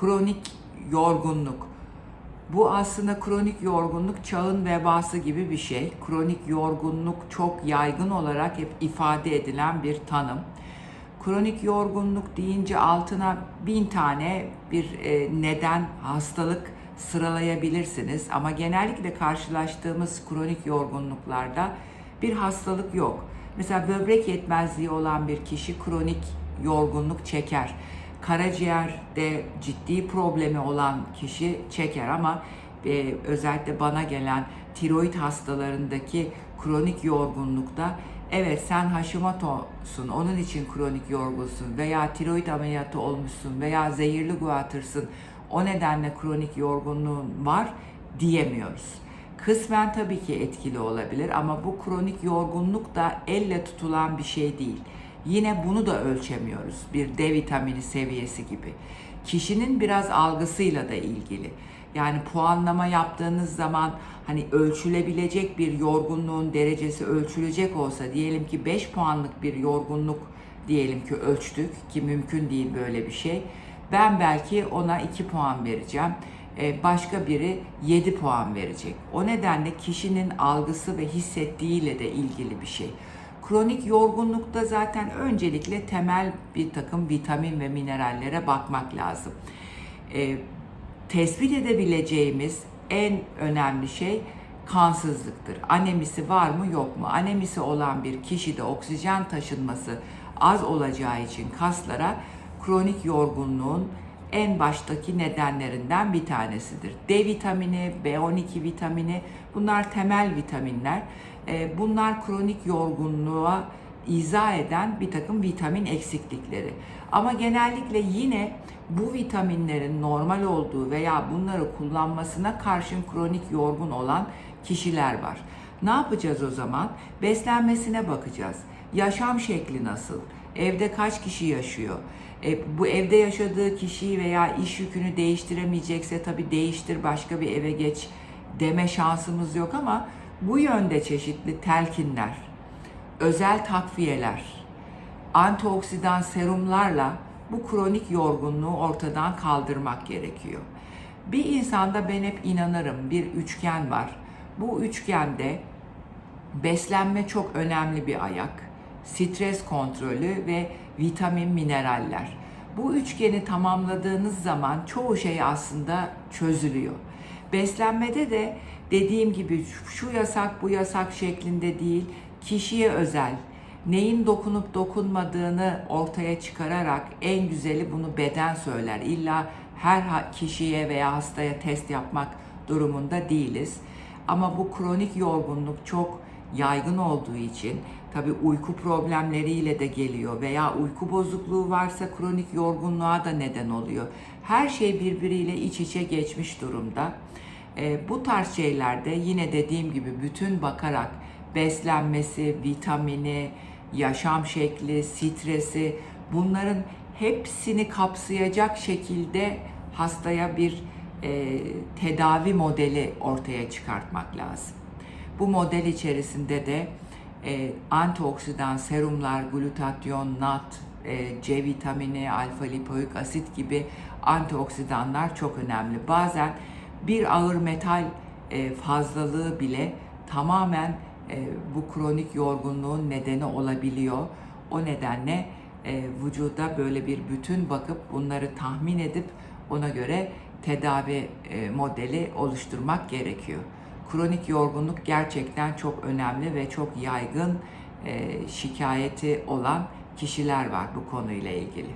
kronik yorgunluk. Bu aslında kronik yorgunluk çağın vebası gibi bir şey. Kronik yorgunluk çok yaygın olarak hep ifade edilen bir tanım. Kronik yorgunluk deyince altına bin tane bir e, neden, hastalık sıralayabilirsiniz. Ama genellikle karşılaştığımız kronik yorgunluklarda bir hastalık yok. Mesela böbrek yetmezliği olan bir kişi kronik yorgunluk çeker. Karaciğerde ciddi problemi olan kişi çeker ama e, özellikle bana gelen tiroid hastalarındaki kronik yorgunlukta evet sen Hashimoto'sun onun için kronik yorgunsun veya tiroid ameliyatı olmuşsun veya zehirli guatırsın o nedenle kronik yorgunluğun var diyemiyoruz. Kısmen tabii ki etkili olabilir ama bu kronik yorgunluk da elle tutulan bir şey değil. Yine bunu da ölçemiyoruz bir D vitamini seviyesi gibi. Kişinin biraz algısıyla da ilgili. Yani puanlama yaptığınız zaman hani ölçülebilecek bir yorgunluğun derecesi ölçülecek olsa diyelim ki 5 puanlık bir yorgunluk diyelim ki ölçtük ki mümkün değil böyle bir şey. Ben belki ona 2 puan vereceğim. Ee, Başka biri 7 puan verecek. O nedenle kişinin algısı ve hissettiğiyle de ilgili bir şey. Kronik yorgunlukta zaten öncelikle temel bir takım vitamin ve minerallere bakmak lazım. Ee, tespit edebileceğimiz en önemli şey kansızlıktır. Anemisi var mı yok mu? Anemisi olan bir kişide oksijen taşınması az olacağı için kaslara kronik yorgunluğun en baştaki nedenlerinden bir tanesidir. D vitamini, B12 vitamini bunlar temel vitaminler. Ee, Bunlar kronik yorgunluğa izah eden bir takım vitamin eksiklikleri. Ama genellikle yine bu vitaminlerin normal olduğu veya bunları kullanmasına karşın kronik yorgun olan kişiler var. Ne yapacağız o zaman? Beslenmesine bakacağız. Yaşam şekli nasıl? Evde kaç kişi yaşıyor? E, bu evde yaşadığı kişiyi veya iş yükünü değiştiremeyecekse tabii değiştir başka bir eve geç deme şansımız yok ama bu yönde çeşitli telkinler, özel takviyeler, antioksidan serumlarla bu kronik yorgunluğu ortadan kaldırmak gerekiyor. Bir insanda ben hep inanırım bir üçgen var. Bu üçgende beslenme çok önemli bir ayak. Stres kontrolü ve vitamin mineraller. Bu üçgeni tamamladığınız zaman çoğu şey aslında çözülüyor. Beslenmede de dediğim gibi şu yasak bu yasak şeklinde değil, kişiye özel, neyin dokunup dokunmadığını ortaya çıkararak en güzeli bunu beden söyler. İlla her kişiye veya hastaya test yapmak durumunda değiliz. Ama bu kronik yorgunluk çok yaygın olduğu için tabii uyku problemleriyle de geliyor veya uyku bozukluğu varsa kronik yorgunluğa da neden oluyor. Her şey birbiriyle iç içe geçmiş durumda. Ee, bu tarz şeylerde yine dediğim gibi bütün bakarak beslenmesi, vitamini, yaşam şekli, stresi bunların hepsini kapsayacak şekilde hastaya bir e, tedavi modeli ortaya çıkartmak lazım. Bu model içerisinde de e, antioksidan serumlar, glutatyon, nat, e, C vitamini, alfa lipoik asit gibi antioksidanlar çok önemli. Bazen bir ağır metal e, fazlalığı bile tamamen e, bu kronik yorgunluğun nedeni olabiliyor. O nedenle e, vücuda böyle bir bütün bakıp bunları tahmin edip ona göre tedavi e, modeli oluşturmak gerekiyor. Kronik yorgunluk gerçekten çok önemli ve çok yaygın şikayeti olan kişiler var bu konuyla ilgili.